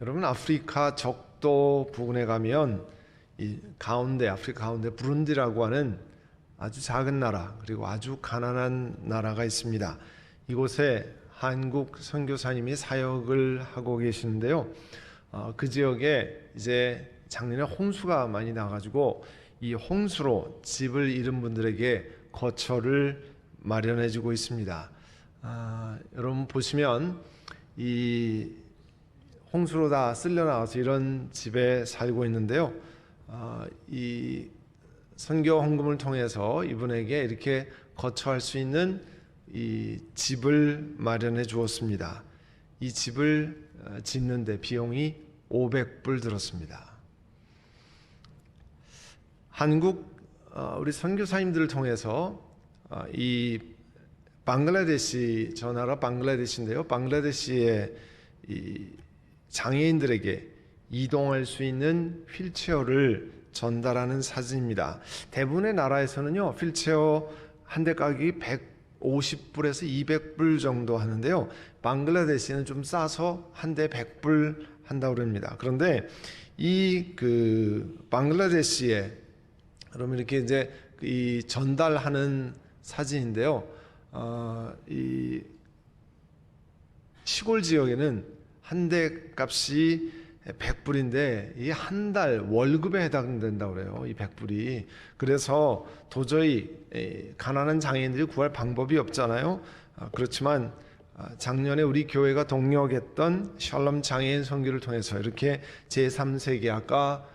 여러분 아프리카 적도 부근에 가면 이 가운데 아프리카 가운데 부룬디라고 하는 아주 작은 나라 그리고 아주 가난한 나라가 있습니다. 이곳에 한국 선교사님이 사역을 하고 계시는데요. 어, 그 지역에 이제 작년에 홍수가 많이 나가지고 이 홍수로 집을 잃은 분들에게 거처를 마련해주고 있습니다. 아, 여러분 보시면 이 홍수로 다 쓸려 나와서 이런 집에 살고 있는데요. 아, 이 선교 헌금을 통해서 이분에게 이렇게 거처할 수 있는 이 집을 마련해 주었습니다. 이 집을 어, 짓는데 비용이 500불 들었습니다. 한국 어, 우리 선교사님들을 통해서 어, 이 방글라데시 저 나라 방글라데시인데요. 방글라데시의 이 장애인들에게 이동할 수 있는 휠체어를 전달하는 사진입니다. 대부분의 나라에서는요, 휠체어 한 대 가격이 150불에서 200불 정도 하는데요. 방글라데시는 좀 싸서 한 대 100불 한다고 그럽니다. 그런데 이 그 방글라데시에 그러면 이렇게 이제 이 전달하는 사진인데요. 어, 이 시골 지역에는 한 대 값이 100불인데 이 한 달 월급에 해당된다고 그래요. 이 100불이. 그래서 도저히 에, 가난한 장애인들이 구할 방법이 없잖아요. 아, 그렇지만 아, 작년에 우리 교회가 동력했던 샬롬 장애인 선교를 통해서 이렇게 제3세기 아까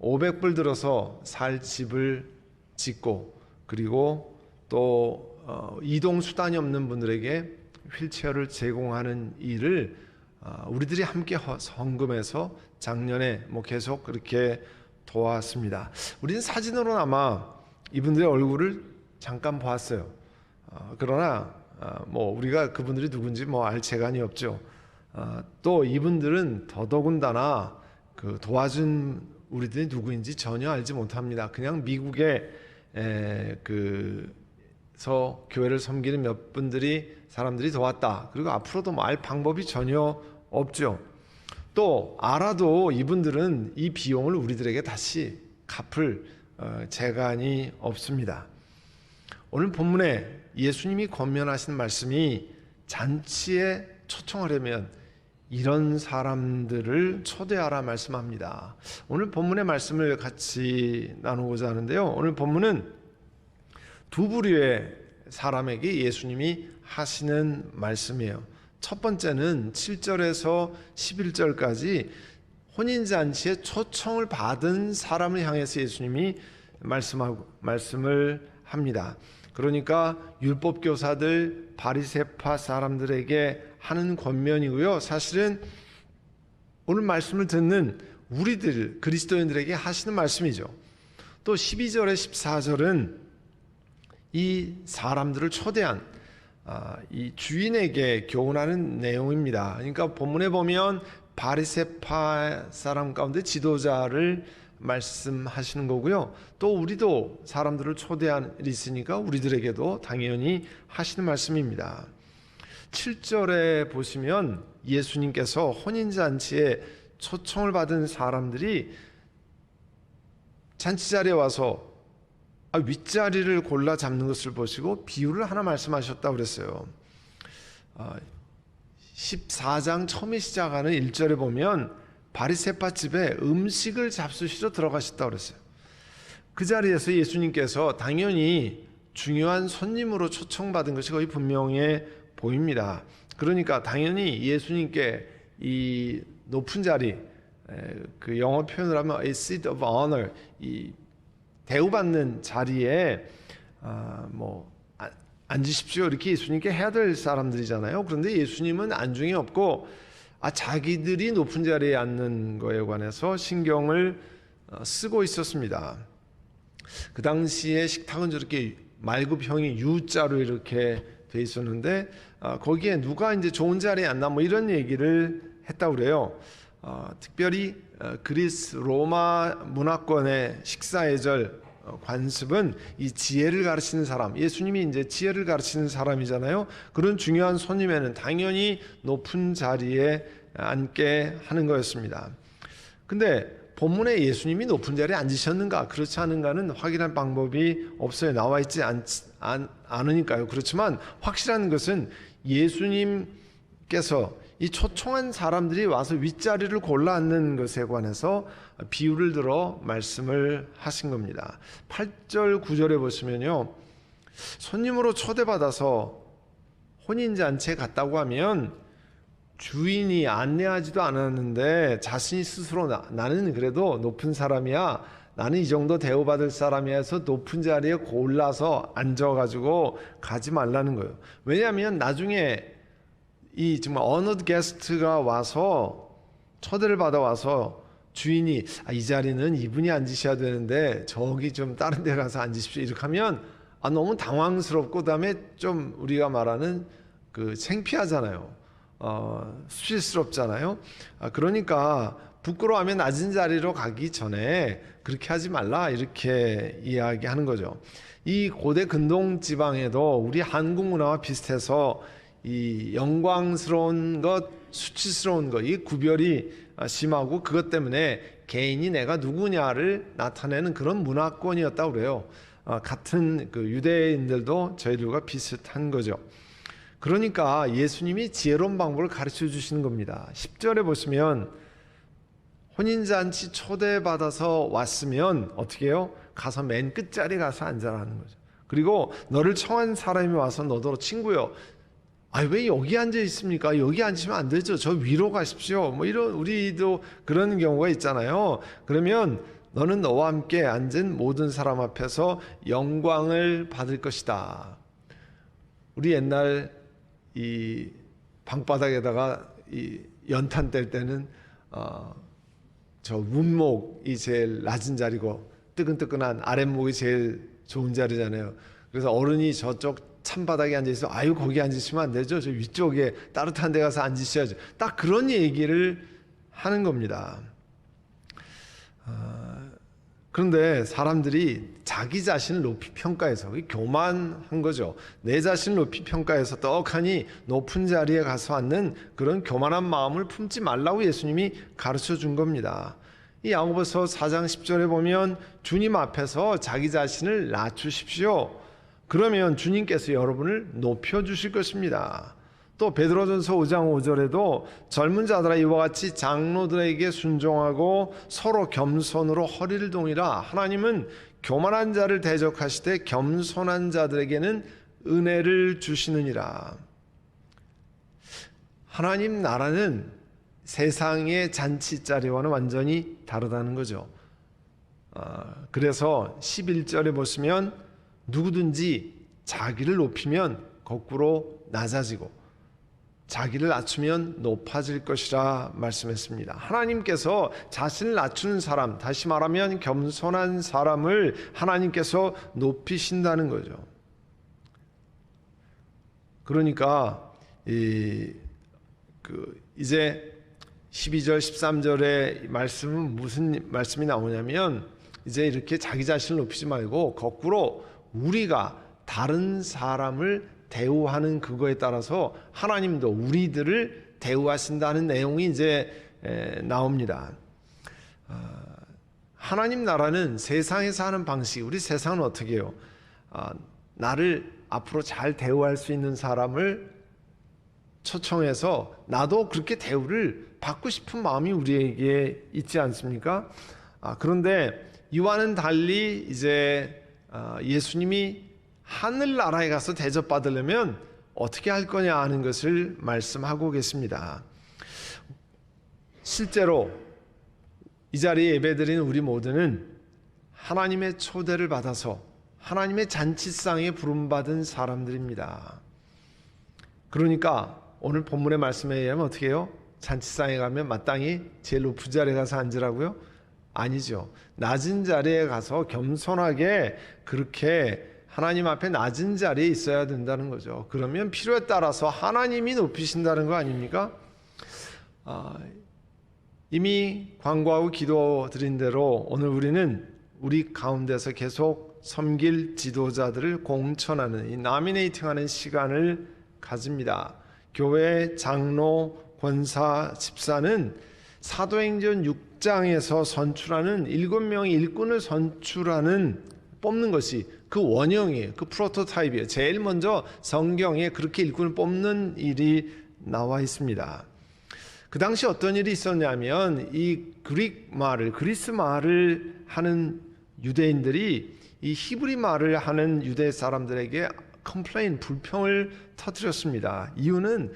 500불 들어서 살 집을 짓고 그리고 또 어, 이동 수단이 없는 분들에게 휠체어를 제공하는 일을 어, 우리들이 함께 허- 헌금해서 작년에 뭐 계속 그렇게 도왔습니다. 우리는 사진으로나마 이분들의 얼굴을 잠깐 보았어요. 어, 그러나 어, 뭐 우리가 그분들이 누군지 뭐 알 재간이 없죠. 어, 또 이분들은 더더군다나 그 도와준 우리들이 누구인지 전혀 알지 못합니다. 그냥 미국에 에, 그서 교회를 섬기는 몇 분들이 사람들이 도왔다. 그리고 앞으로도 뭐 알 방법이 전혀 없죠. 또 알아도 이분들은 이 비용을 우리들에게 다시 갚을 어, 재간이 없습니다. 오늘 본문에 예수님이 권면하신 말씀이 잔치에 초청하려면 이런 사람들을 초대하라 말씀합니다. 오늘 본문의 말씀을 같이 나누고자 하는데요. 오늘 본문은 두 부류의 사람에게 예수님이 하시는 말씀이에요. 첫 번째는 7절에서 11절까지 혼인잔치에 초청을 받은 사람을 향해서 예수님이 말씀하고 말씀을 합니다. 그러니까 율법 교사들 바리새파 사람들에게 하는 권면이고요. 사실은 오늘 말씀을 듣는 우리들 그리스도인들에게 하시는 말씀이죠. 또 12절에 14절은 이 사람들을 초대한 아, 이 주인에게 교훈하는 내용입니다. 그러니까 본문에 보면 바리새파 사람 가운데 지도자를 말씀하시는 거고요. 또 우리도 사람들을 초대한 일이 있으니까 우리들에게도 당연히 하시는 말씀입니다. 7절에 보시면 예수님께서 혼인잔치에 초청을 받은 사람들이 잔치 자리에 와서 아, 윗자리를 골라 잡는 것을 보시고 비유를 하나 말씀하셨다고 그랬어요. 아, 14장 처음에 시작하는 1절에 보면 바리새파 집에 음식을 잡수시러 들어가셨다고 그랬어요. 그 자리에서 예수님께서 당연히 중요한 손님으로 초청받은 것이 거의 분명해 보입니다. 그러니까 당연히 예수님께 이 높은 자리, 에, 그 영어 표현을 하면 a seat of honor, 이 대우받는 자리에 아, 뭐 아, 앉으십시오 이렇게 예수님께 해야 될 사람들이잖아요. 그런데 예수님은 안중에 없고 아 자기들이 높은 자리에 앉는 거에 관해서 신경을 어, 쓰고 있었습니다. 그 당시에 식탁은 저렇게 말굽형이 U자로 이렇게 돼 있었는데 아, 거기에 누가 이제 좋은 자리에 앉나 뭐 이런 얘기를 했다고 그래요. 어, 특별히 어, 그리스 로마 문화권의 식사 예절 어, 관습은 이 지혜를 가르치는 사람, 예수님이 이제 지혜를 가르치는 사람이잖아요. 그런 중요한 손님에는 당연히 높은 자리에 앉게 하는 거였습니다. 근데 본문에 예수님이 높은 자리에 앉으셨는가 그렇지 않은가는 확인할 방법이 없어요. 나와 있지 않, 않, 않으니까요. 그렇지만 확실한 것은 예수님께서 이 초청한 사람들이 와서 윗자리를 골라 앉는 것에 관해서 비유를 들어 말씀을 하신 겁니다. 8절 9절에 보시면요. 손님으로 초대받아서 혼인잔치에 갔다고 하면 주인이 안내하지도 않았는데 자신이 스스로 나, 나는 그래도 높은 사람이야 나는 이 정도 대우받을 사람이야 해서 높은 자리에 골라서 앉아가지고 가지 말라는 거예요 왜냐하면 나중에 이 정말 어느 게스트가 와서 초대를 받아 와서 주인이 아, 이 자리는 이분이 앉으셔야 되는데 저기 좀 다른 데 가서 앉으십시오 이렇게 하면 아 너무 당황스럽고 그다음에 좀 우리가 말하는 그 창피하잖아요. 어, 수치스럽잖아요. 아, 그러니까 부끄러워하면 낮은 자리로 가기 전에 그렇게 하지 말라 이렇게 이야기하는 거죠. 이 고대 근동 지방에도 우리 한국 문화와 비슷해서 이 영광스러운 것, 수치스러운 것, 이 구별이 심하고 그것 때문에 개인이 내가 누구냐를 나타내는 그런 문화권이었다고 그래요. 아, 같은 그 유대인들도 저희들과 비슷한 거죠. 그러니까 예수님이 지혜로운 방법을 가르쳐 주시는 겁니다. 10절에 보시면 혼인잔치 초대받아서 왔으면 어떻게 해요? 가서 맨 끝자리 가서 앉아라는 거죠. 그리고 너를 청한 사람이 와서 너도 친구요. 아, 왜 여기 앉아 있습니까? 여기 앉으시면 안 되죠. 저 위로 가십시오. 뭐 이런 우리도 그런 경우가 있잖아요. 그러면 너는 너와 함께 앉은 모든 사람 앞에서 영광을 받을 것이다. 우리 옛날 이 방바닥에다가 이 연탄 뗄 때는 어, 저 문목이 제일 낮은 자리고 뜨끈뜨끈한 아랫목이 제일 좋은 자리잖아요. 그래서 어른이 저쪽 찬바닥에 앉아 있어 아유 거기 앉으시면 안 되죠. 저 위쪽에 따뜻한 데 가서 앉으셔야죠. 딱 그런 얘기를 하는 겁니다. 어, 그런데 사람들이 자기 자신을 높이 평가해서 교만한 거죠. 내 자신을 높이 평가해서 떡하니 높은 자리에 가서 앉는 그런 교만한 마음을 품지 말라고 예수님이 가르쳐 준 겁니다. 이 야고보서 4장 10절에 보면 주님 앞에서 자기 자신을 낮추십시오. 그러면 주님께서 여러분을 높여 주실 것입니다. 또 베드로전서 5장 5절에도 젊은 자들아 이와 같이 장로들에게 순종하고 서로 겸손으로 허리를 동이라 하나님은 교만한 자를 대적하시되 겸손한 자들에게는 은혜를 주시느니라. 하나님 나라는 세상의 잔치 자리와는 완전히 다르다는 거죠. 아, 그래서 11절에 보시면 누구든지 자기를 높이면 거꾸로 낮아지고 자기를 낮추면 높아질 것이라 말씀했습니다. 하나님께서 자신을 낮추는 사람, 다시 말하면 겸손한 사람을 하나님께서 높이신다는 거죠. 그러니까 이, 그 이제 12절, 13절의 말씀은 무슨 말씀이 나오냐면 이제 이렇게 자기 자신을 높이지 말고 거꾸로 우리가 다른 사람을 대우하는 그거에 따라서 하나님도 우리들을 대우하신다는 내용이 이제 나옵니다. 아, 하나님 나라는 세상에서 하는 방식, 우리 세상은 어떻게 해요? 아, 나를 앞으로 잘 대우할 수 있는 사람을 초청해서 나도 그렇게 대우를 받고 싶은 마음이 우리에게 있지 않습니까? 아, 그런데 이와는 달리 이제 예수님이 하늘나라에 가서 대접받으려면 어떻게 할 거냐 하는 것을 말씀하고 계십니다. 실제로 이 자리에 예배드리는 우리 모두는 하나님의 초대를 받아서 하나님의 잔치상에 부름받은 사람들입니다. 그러니까 오늘 본문의 말씀에 의하면 어떻게 해요? 잔치상에 가면 마땅히 제일 높은 자리에 가서 앉으라고요? 아니죠. 낮은 자리에 가서 겸손하게 그렇게 하나님 앞에 낮은 자리에 있어야 된다는 거죠. 그러면 필요에 따라서 하나님이 높이신다는 거 아닙니까? 아, 이미 광고하고 기도 드린 대로 오늘 우리는 우리 가운데서 계속 섬길 지도자들을 공천하는 이 나미네이팅하는 시간을 가집니다. 교회 장로 권사, 집사는 사도행전 6장에서 선출하는 일곱 명의 일꾼을 선출하는 뽑는 것이 그 원형이에요. 그 프로토타입이에요. 제일 먼저 성경에 그렇게 일꾼을 뽑는 일이 나와 있습니다. 그 당시 어떤 일이 있었냐면 이 그릭 말을 그리스 말을 하는 유대인들이 이 히브리 말을 하는 유대 사람들에게 컴플레인 불평을 터뜨렸습니다. 이유는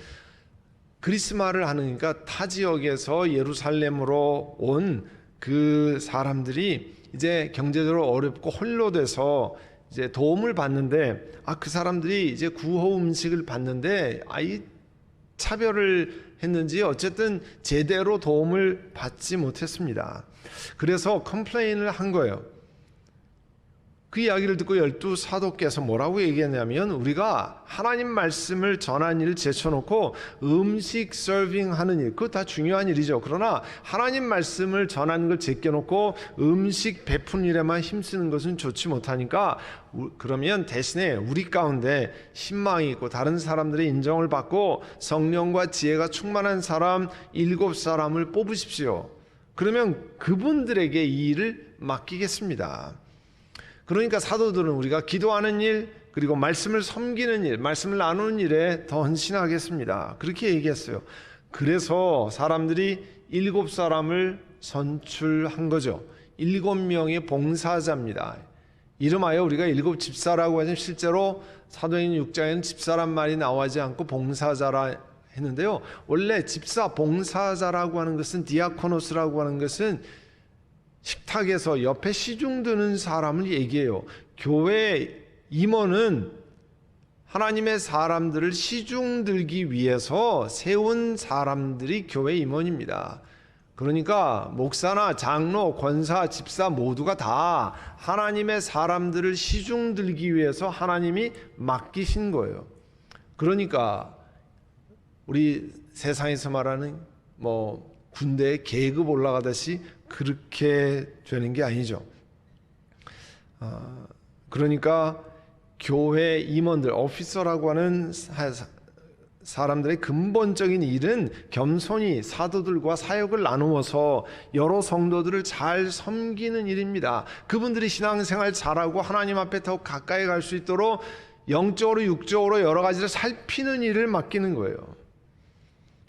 그리스 말을 하니까 타 지역에서 예루살렘으로 온 그 사람들이 이제 경제적으로 어렵고 홀로 돼서 이제 도움을 받는데 아 그 사람들이 이제 구호 음식을 받는데 아이 차별을 했는지 어쨌든 제대로 도움을 받지 못했습니다. 그래서 컴플레인을 한 거예요. 그 이야기를 듣고 열두 사도께서 뭐라고 얘기했냐면 우리가 하나님 말씀을 전하는 일을 제쳐놓고 음식 서빙하는 일 그거 다 중요한 일이죠. 그러나 하나님 말씀을 전하는 걸 제껴놓고 음식 베푸는 일에만 힘쓰는 것은 좋지 못하니까 그러면 대신에 우리 가운데 신망이 있고 다른 사람들의 인정을 받고 성령과 지혜가 충만한 사람 일곱 사람을 뽑으십시오. 그러면 그분들에게 이 일을 맡기겠습니다. 그러니까 사도들은 우리가 기도하는 일 그리고 말씀을 섬기는 일, 말씀을 나누는 일에 더 헌신하겠습니다. 그렇게 얘기했어요. 그래서 사람들이 일곱 사람을 선출한 거죠. 일곱 명의 봉사자입니다. 이름하여 우리가 일곱 집사라고 하지만 실제로 사도행 6장에는 집사란 말이 나오지 않고 봉사자라 했는데요. 원래 집사 봉사자라고 하는 것은 디아코노스라고 하는 것은 식탁에서 옆에 시중 드는 사람을 얘기해요. 교회 임원은 하나님의 사람들을 시중 들기 위해서 세운 사람들이 교회 임원입니다. 그러니까 목사나 장로, 권사, 집사 모두가 다 하나님의 사람들을 시중 들기 위해서 하나님이 맡기신 거예요. 그러니까 우리 세상에서 말하는 뭐 군대 계급 올라가듯이 그렇게 되는 게 아니죠. 어, 그러니까 교회 임원들, 오피서라고 하는 사람들의 근본적인 일은 겸손히 사도들과 사역을 나누어서 여러 성도들을 잘 섬기는 일입니다. 그분들이 신앙생활 잘하고 하나님 앞에 더 가까이 갈 수 있도록 영적으로 육적으로 여러 가지를 살피는 일을 맡기는 거예요.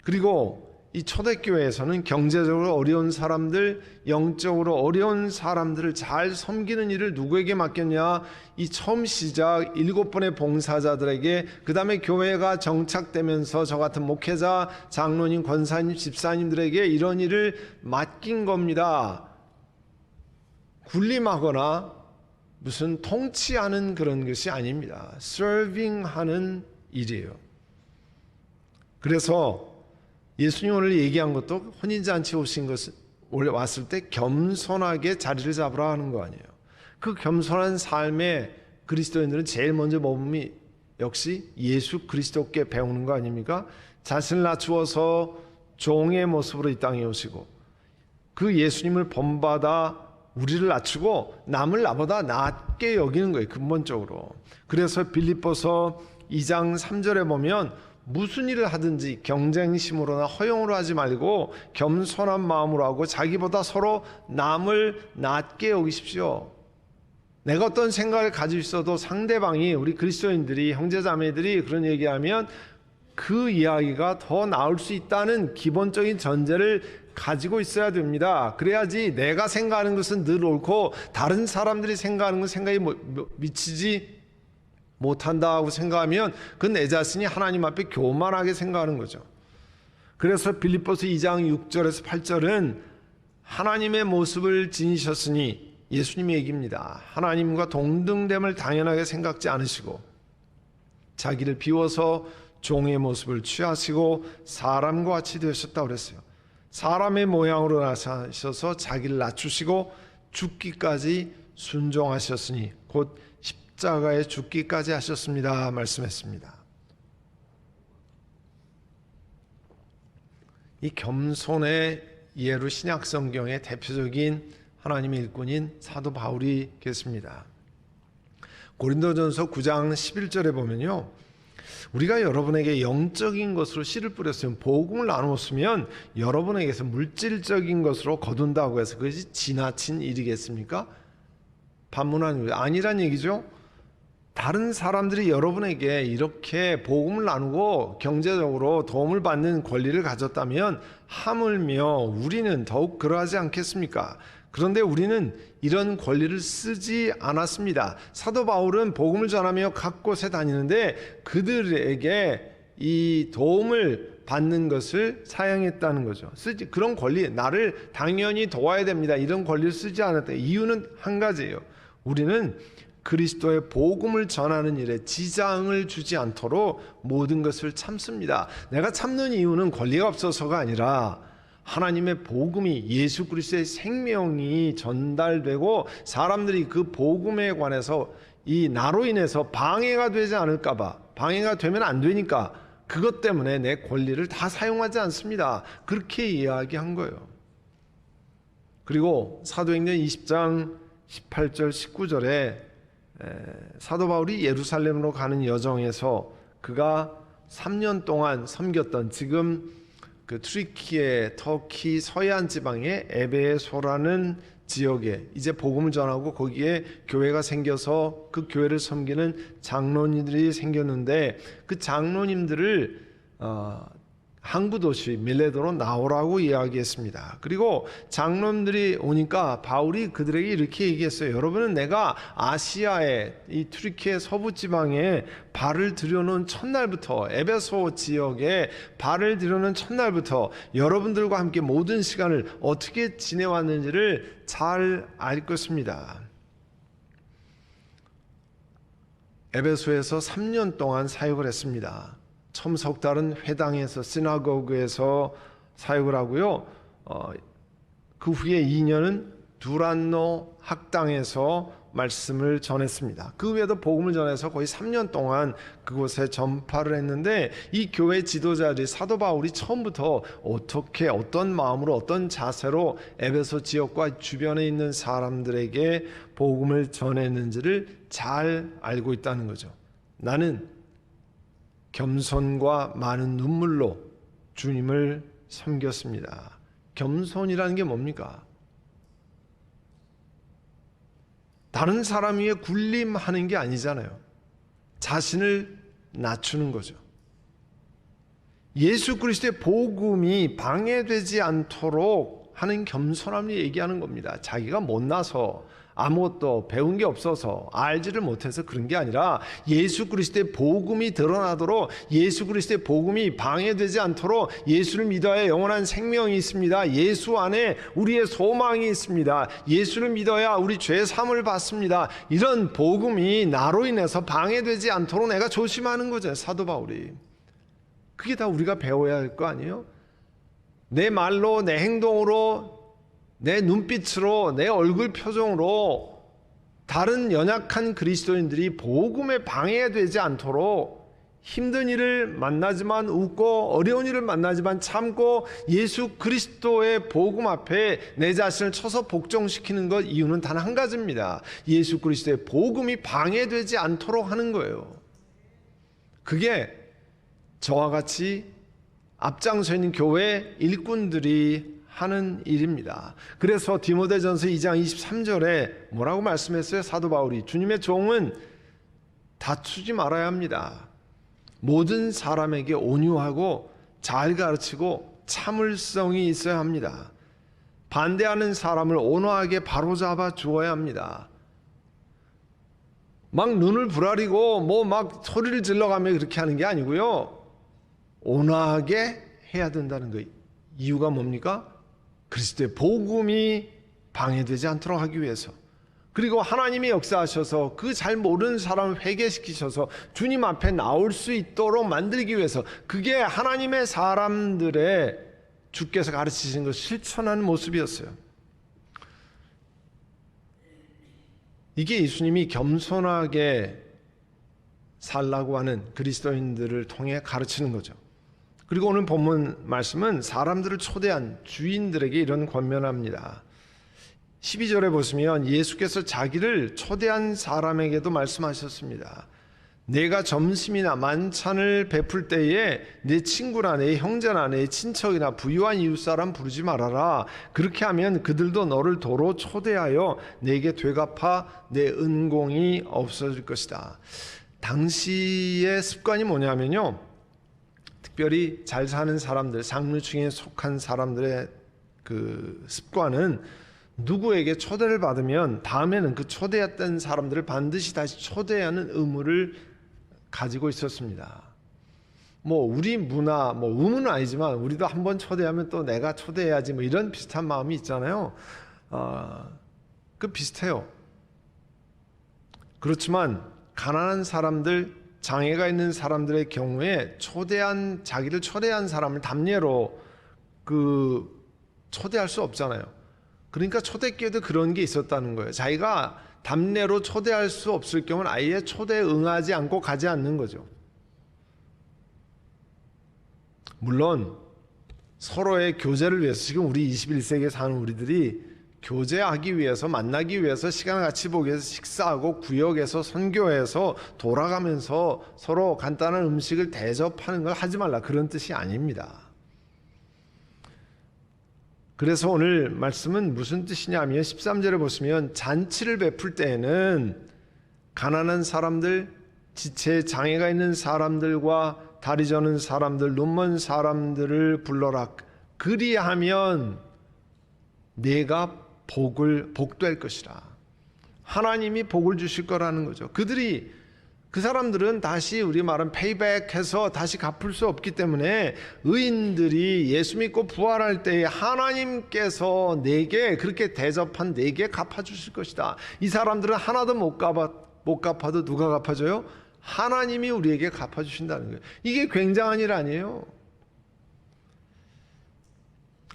그리고 이 초대교회에서는 경제적으로 어려운 사람들, 영적으로 어려운 사람들을 잘 섬기는 일을 누구에게 맡겼냐? 이 처음 시작 일곱 번의 봉사자들에게 그 다음에 교회가 정착되면서 저 같은 목회자, 장로님, 권사님, 집사님들에게 이런 일을 맡긴 겁니다. 군림하거나 무슨 통치하는 그런 것이 아닙니다. 서빙하는 일이에요. 그래서 예수님 오늘 얘기한 것도 혼인잔치 오신 것은 원래 왔을 때 겸손하게 자리를 잡으라 하는 거 아니에요. 그 겸손한 삶에 그리스도인들은 제일 먼저 몸이 역시 예수 그리스도께 배우는 거 아닙니까? 자신을 낮추어서 종의 모습으로 이 땅에 오시고 그 예수님을 본받아 우리를 낮추고 남을 나보다 낮게 여기는 거예요. 근본적으로. 그래서 빌립보서 2장 3절에 보면 무슨 일을 하든지 경쟁심으로나 허용으로 하지 말고 겸손한 마음으로 하고 자기보다 서로 남을 낮게 여기십시오. 내가 어떤 생각을 가지고 있어도 상대방이 우리 그리스도인들이 형제자매들이 그런 얘기하면 그 이야기가 더 나을 수 있다는 기본적인 전제를 가지고 있어야 됩니다. 그래야지 내가 생각하는 것은 늘 옳고 다른 사람들이 생각하는 건 생각이 뭐, 뭐, 미치지 못한다고 생각하면 그 내 자신이 하나님 앞에 교만하게 생각하는 거죠. 그래서 빌립보서 2장 6절에서 8절은 하나님의 모습을 지니셨으니 예수님의 얘기입니다. 하나님과 동등됨을 당연하게 생각지 않으시고 자기를 비워서 종의 모습을 취하시고 사람과 같이 되셨다 그랬어요. 사람의 모양으로 나타나셔서 자기를 낮추시고 죽기까지 순종하셨으니 곧 십자가에 죽기까지 하셨습니다. 말씀했습니다. 이 겸손의 예로 신약 성경의 대표적인 하나님의 일꾼인 사도 바울이 계십니다. 고린도전서 9장 11절에 보면요. 우리가 여러분에게 영적인 것으로 씨를 뿌렸으면 복음을 나누었으면 여러분에게서 물질적인 것으로 거둔다고 해서 그것이 지나친 일이겠습니까? 반문하는 아니란 얘기죠. 다른 사람들이 여러분에게 이렇게 복음을 나누고 경제적으로 도움을 받는 권리를 가졌다면 하물며 우리는 더욱 그러하지 않겠습니까? 그런데 우리는 이런 권리를 쓰지 않았습니다. 사도 바울은 복음을 전하며 각 곳에 다니는데 그들에게 이 도움을 받는 것을 사용했다는 거죠. 쓰지 그런 권리 나를 당연히 도와야 됩니다. 이런 권리를 쓰지 않았다. 이유는 한 가지예요. 우리는 그리스도의 복음을 전하는 일에 지장을 주지 않도록 모든 것을 참습니다. 내가 참는 이유는 권리가 없어서가 아니라 하나님의 복음이 예수 그리스도의 생명이 전달되고 사람들이 그 복음에 관해서 이 나로 인해서 방해가 되지 않을까 봐 방해가 되면 안 되니까 그것 때문에 내 권리를 다 사용하지 않습니다. 그렇게 이야기한 거예요. 그리고 사도행전 20장 18절 19절에 사도 바울이 예루살렘으로 가는 여정에서 그가 3년 동안 섬겼던 지금 그 트리키의 터키 서해안 지방의 에베소라는 지역에 이제 복음을 전하고 거기에 교회가 생겨서 그 교회를 섬기는 장로님들이 생겼는데 그 장로님들을 어, 항구 도시 밀레도로 나오라고 이야기했습니다. 그리고 장로님들이 오니까 바울이 그들에게 이렇게 얘기했어요. 여러분은 내가 아시아의 이 트리키의 서부 지방에 발을 들여놓은 첫날부터 에베소 지역에 발을 들여놓은 첫날부터 여러분들과 함께 모든 시간을 어떻게 지내왔는지를 잘 알 것입니다. 에베소에서 3년 동안 사역을 했습니다. 달은 회당에서 시나고그에서 사역을 하고요. 어, 그 후에 2년은 두란노 학당에서 말씀을 전했습니다. 그 외에도 복음을 전해서 거의 3년 동안 그곳에 전파를 했는데 이 교회 지도자들이 사도 바울이 처음부터 어떻게 어떤 마음으로 어떤 자세로 에베소 지역과 주변에 있는 사람들에게 복음을 전했는지를 잘 알고 있다는 거죠. 나는 겸손과 많은 눈물로 주님을 섬겼습니다. 겸손이라는 게 뭡니까? 다른 사람 위에 군림하는 게 아니잖아요. 자신을 낮추는 거죠. 예수 그리스도의 복음이 방해되지 않도록 하는 겸손함을 얘기하는 겁니다. 자기가 못나서 아무것도 배운 게 없어서 알지를 못해서 그런 게 아니라 예수 그리스도의 복음이 드러나도록 예수 그리스도의 복음이 방해되지 않도록 예수를 믿어야 영원한 생명이 있습니다. 예수 안에 우리의 소망이 있습니다. 예수를 믿어야 우리 죄 사함을 받습니다. 이런 복음이 나로 인해서 방해되지 않도록 내가 조심하는 거죠. 사도 바울이. 그게 다 우리가 배워야 할 거 아니에요? 내 말로 내 행동으로 내 눈빛으로 내 얼굴 표정으로 다른 연약한 그리스도인들이 복음에 방해되지 않도록 힘든 일을 만나지만 웃고 어려운 일을 만나지만 참고 예수 그리스도의 복음 앞에 내 자신을 쳐서 복종시키는 것 이유는 단 한 가지입니다. 예수 그리스도의 복음이 방해되지 않도록 하는 거예요. 그게 저와 같이 앞장서 있는 교회 일꾼들이 하는 일입니다. 그래서 디모데전서 2장 23절에 뭐라고 말씀했어요? 사도 바울이 주님의 종은 다투지 말아야 합니다. 모든 사람에게 온유하고 잘 가르치고 참을성이 있어야 합니다. 반대하는 사람을 온화하게 바로잡아 주어야 합니다. 막 눈을 부라리고 뭐 막 소리를 질러가며 그렇게 하는 게 아니고요. 온화하게 해야 된다는 거. 이유가 뭡니까? 그리스도의 복음이 방해되지 않도록 하기 위해서 그리고 하나님이 역사하셔서 그 잘 모르는 사람을 회개시키셔서 주님 앞에 나올 수 있도록 만들기 위해서 그게 하나님의 사람들의 주께서 가르치신 것 실천하는 모습이었어요. 이게 예수님이 겸손하게 살라고 하는 그리스도인들을 통해 가르치는 거죠. 그리고 오늘 본문 말씀은 사람들을 초대한 주인들에게 이런 권면합니다. 12절에 보시면 예수께서 자기를 초대한 사람에게도 말씀하셨습니다. 내가 점심이나 만찬을 베풀 때에 내 친구나 내 형제나 내 친척이나 부유한 이웃 사람 부르지 말아라. 그렇게 하면 그들도 너를 도로 초대하여 내게 되갚아 내 은공이 없어질 것이다. 당시의 습관이 뭐냐면요. 특별히 잘 사는 사람들, 상류층에 속한 사람들의 그 습관은 누구에게 초대를 받으면 다음에는 그 초대했던 사람들을 반드시 다시 초대하는 의무를 가지고 있었습니다. 뭐 우리 문화 뭐 의무는 아니지만 우리도 한 번 초대하면 또 내가 초대해야지 뭐 이런 비슷한 마음이 있잖아요. 어, 그 비슷해요. 그렇지만 가난한 사람들 장애가 있는 사람들의 경우에 초대한 자기를 초대한 사람을 담례로 그 초대할 수 없잖아요. 그러니까 초대교회도 그런 게 있었다는 거예요. 자기가 담례로 초대할 수 없을 경우는 아예 초대에 응하지 않고 가지 않는 거죠. 물론 서로의 교제를 위해서 지금 우리 21세기에 사는 우리들이 교제하기 위해서 만나기 위해서 시간을 같이 보기 위해서 식사하고 구역에서 선교해서 돌아가면서 서로 간단한 음식을 대접하는 걸 하지 말라 그런 뜻이 아닙니다. 그래서 오늘 말씀은 무슨 뜻이냐면 13절에 보시면 잔치를 베풀 때에는 가난한 사람들, 지체 장애가 있는 사람들과 다리 저는 사람들, 눈먼 사람들을 불러라. 그리하면 내가 복을 복될 것이라. 하나님이 복을 주실 거라는 거죠. 그들이 그 사람들은 다시 우리 말은 페이백해서 다시 갚을 수 없기 때문에 의인들이 예수 믿고 부활할 때에 하나님께서 내게 그렇게 대접한 내게 갚아 주실 것이다. 이 사람들은 하나도 못 갚아 못 갚아도 누가 갚아줘요? 하나님이 우리에게 갚아 주신다는 거예요. 이게 굉장한 일 아니에요.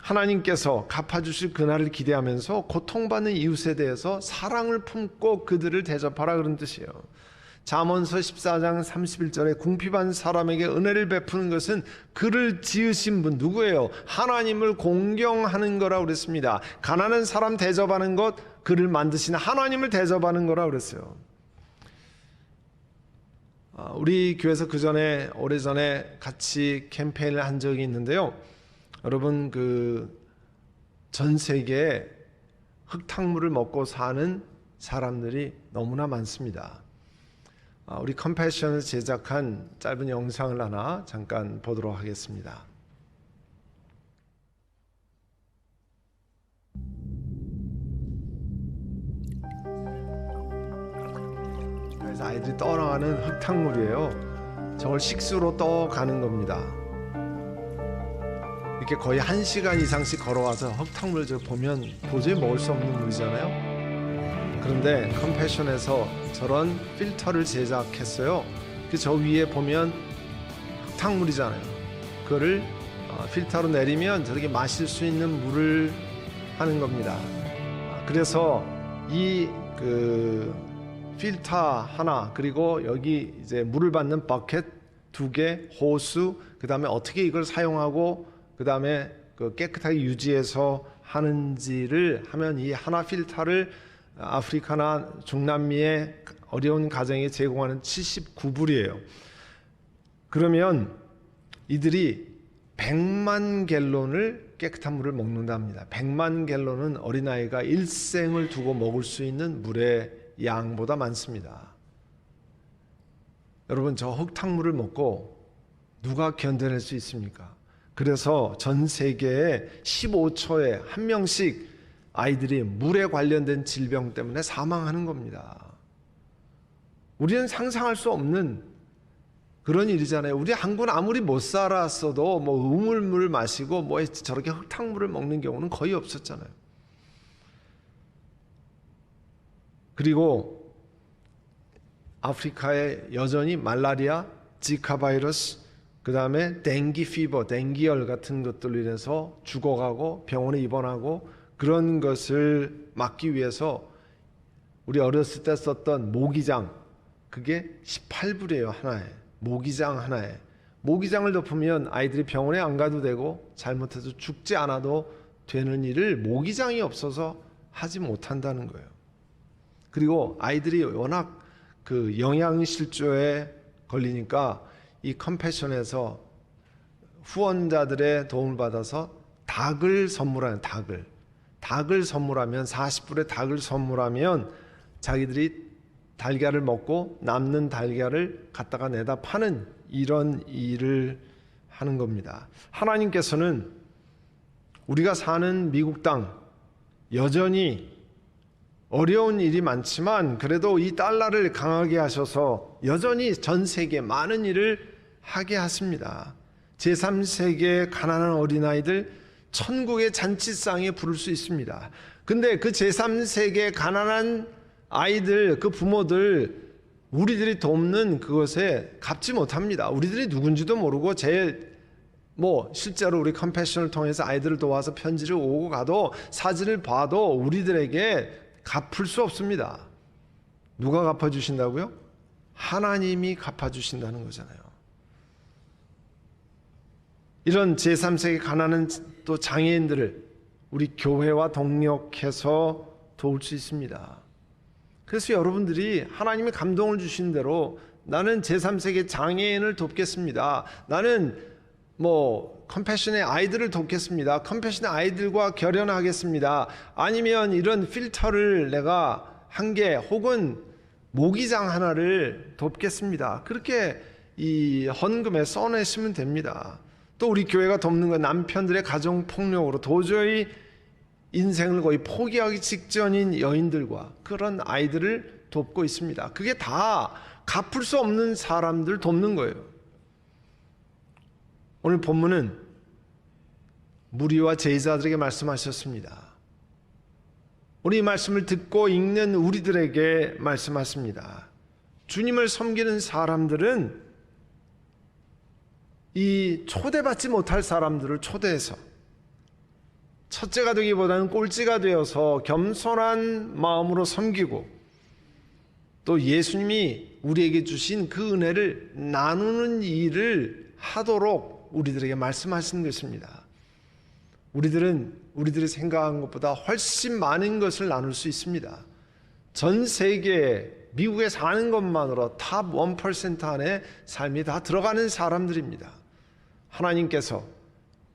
하나님께서 갚아주실 그날을 기대하면서 고통받는 이웃에 대해서 사랑을 품고 그들을 대접하라 그런 뜻이에요. 잠언서 14장 31절에 궁핍한 사람에게 은혜를 베푸는 것은 그를 지으신 분 누구예요? 하나님을 공경하는 거라 그랬습니다. 가난한 사람 대접하는 것 그를 만드신 하나님을 대접하는 거라 그랬어요. 아, 우리 교회에서 그 전에 오래 전에 같이 캠페인을 한 적이 있는데요. 여러분 그 전 세계에 흙탕물을 먹고 사는 사람들이 너무나 많습니다. 아, 우리 컴패션을 제작한 짧은 영상을 하나 잠깐 보도록 하겠습니다. 그래서 아이들이 떠나가는 흙탕물이에요. 저걸 식수로 떠가는 겁니다. 이렇게 거의 한 시간 이상씩 걸어와서 흙탕물 저 보면 도저히 먹을 수 없는 물이잖아요. 그런데 컴패션에서 저런 필터를 제작했어요. 그 저 위에 보면 흙탕물이잖아요. 그거를 어, 필터로 내리면 저렇게 마실 수 있는 물을 하는 겁니다. 아, 그래서 이그 필터 하나 그리고 여기 이제 물을 받는 버켓 두 개, 호수 그다음에 어떻게 이걸 사용하고 그 다음에 그 깨끗하게 유지해서 하는지를 하면 이 하나 필터를 아프리카나 중남미의 어려운 가정에 제공하는 79불이에요. 그러면 이들이 100만 갤론을 깨끗한 물을 먹는답니다. 100만 갤론은 어린아이가 일생을 두고 먹을 수 있는 물의 양보다 많습니다. 여러분 저 흙탕물을 먹고 누가 견뎌낼 수 있습니까? 그래서 전 세계에 15초에 한 명씩 아이들이 물에 관련된 질병 때문에 사망하는 겁니다. 우리는 상상할 수 없는 그런 일이잖아요. 우리 한국은 아무리 못 살았어도 뭐 우물물 마시고 뭐 저렇게 흙탕물을 먹는 경우는 거의 없었잖아요. 그리고 아프리카에 여전히 말라리아, 지카 바이러스, 그 다음에 댕기 피버, 댕기열 같은 것들로 인해서 죽어가고 병원에 입원하고 그런 것을 막기 위해서 우리 어렸을 때 썼던 모기장 그게 18불이에요 하나에 모기장 하나에 모기장을 덮으면 아이들이 병원에 안 가도 되고 잘못해서 죽지 않아도 되는 일을 모기장이 없어서 하지 못한다는 거예요. 그리고 아이들이 워낙 그 영양실조에 걸리니까 이 컴패션에서 후원자들의 도움을 받아서 닭을 선물하는 닭을 닭을 선물하면 40불의 닭을 선물하면 자기들이 달걀을 먹고 남는 달걀을 갖다가 내다 파는 이런 일을 하는 겁니다. 하나님께서는 우리가 사는 미국 땅 여전히 어려운 일이 많지만 그래도 이 달러를 강하게 하셔서 여전히 전 세계 많은 일을 하게 하십니다. 제3세계 가난한 어린아이들 천국의 잔치상에 부를 수 있습니다. 근데 그 제3세계 가난한 아이들 그 부모들 우리들이 돕는 그것에 갚지 못합니다. 우리들이 누군지도 모르고 제일 뭐 실제로 우리 컴패션을 통해서 아이들을 도와서 편지를 오고 가도 사진을 봐도 우리들에게 갚을 수 없습니다. 누가 갚아 주신다고요? 하나님이 갚아 주신다는 거잖아요. 이런 제3세계 가난한 또 장애인들을 우리 교회와 동력해서 도울 수 있습니다. 그래서 여러분들이 하나님의 감동을 주신 대로 나는 제3세계 장애인을 돕겠습니다. 나는 뭐 컴패션의 아이들을 돕겠습니다. 컴패션의 아이들과 결연하겠습니다. 아니면 이런 필터를 내가 한 개 혹은 모기장 하나를 돕겠습니다. 그렇게 이 헌금에 써내시면 됩니다. 또 우리 교회가 돕는 건 남편들의 가정 폭력으로 도저히 인생을 거의 포기하기 직전인 여인들과 그런 아이들을 돕고 있습니다. 그게 다 갚을 수 없는 사람들 돕는 거예요. 오늘 본문은 무리와 제자들에게 말씀하셨습니다. 우리 말씀을 듣고 읽는 우리들에게 말씀하십니다. 주님을 섬기는 사람들은 이 초대받지 못할 사람들을 초대해서 첫째가 되기보다는 꼴찌가 되어서 겸손한 마음으로 섬기고 또 예수님이 우리에게 주신 그 은혜를 나누는 일을 하도록 우리들에게 말씀하시는 것입니다. 우리들은 우리들이 생각한 것보다 훨씬 많은 것을 나눌 수 있습니다. 전 세계 미국에 사는 것만으로 탑 1% 안에 삶이 다 들어가는 사람들입니다. 하나님께서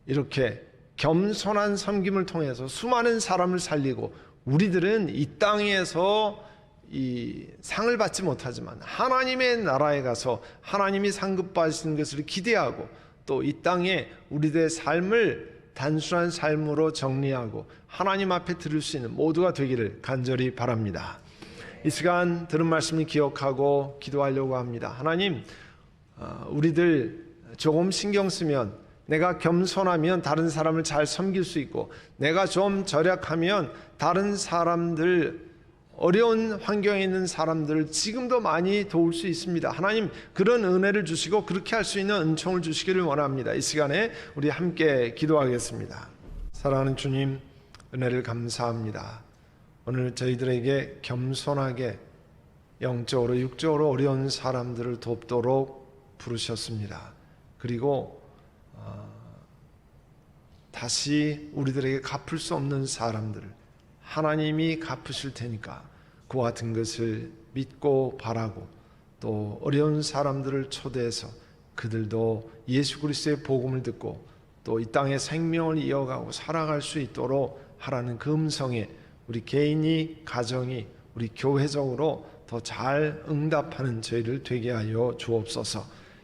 이렇게 겸손한 섬김을 통해서 수많은 사람을 살리고 우리들은 이 땅에서 이 상을 받지 못하지만 하나님의 나라에 가서 하나님이 상급 받으시는 것을 기대하고 또 이 땅에 우리들의 삶을 단순한 삶으로 정리하고 하나님 앞에 들을 수 있는 모두가 되기를 간절히 바랍니다. 이 시간 들은 말씀을 기억하고 기도하려고 합니다. 하나님, 어, 우리들 조금 신경 쓰면 내가 겸손하면 다른 사람을 잘 섬길 수 있고 내가 좀 절약하면 다른 사람들 어려운 환경에 있는 사람들을 지금도 많이 도울 수 있습니다. 하나님 그런 은혜를 주시고 그렇게 할 수 있는 은총을 주시기를 원합니다. 이 시간에 우리 함께 기도하겠습니다. 사랑하는 주님 은혜를 감사합니다. 오늘 저희들에게 겸손하게 영적으로 육적으로 어려운 사람들을 돕도록 부르셨습니다. 그리고 어, 다시 우리들에게 갚을 수 없는 사람들을 하나님이 갚으실 테니까 그와 같은 것을 믿고 바라고 또 어려운 사람들을 초대해서 그들도 예수 그리스도의 복음을 듣고 또 이 땅의 생명을 이어가고 살아갈 수 있도록 하라는 그 음성에 우리 개인이 가정이 우리 교회적으로 더 잘 응답하는 저희를 되게 하여 주옵소서.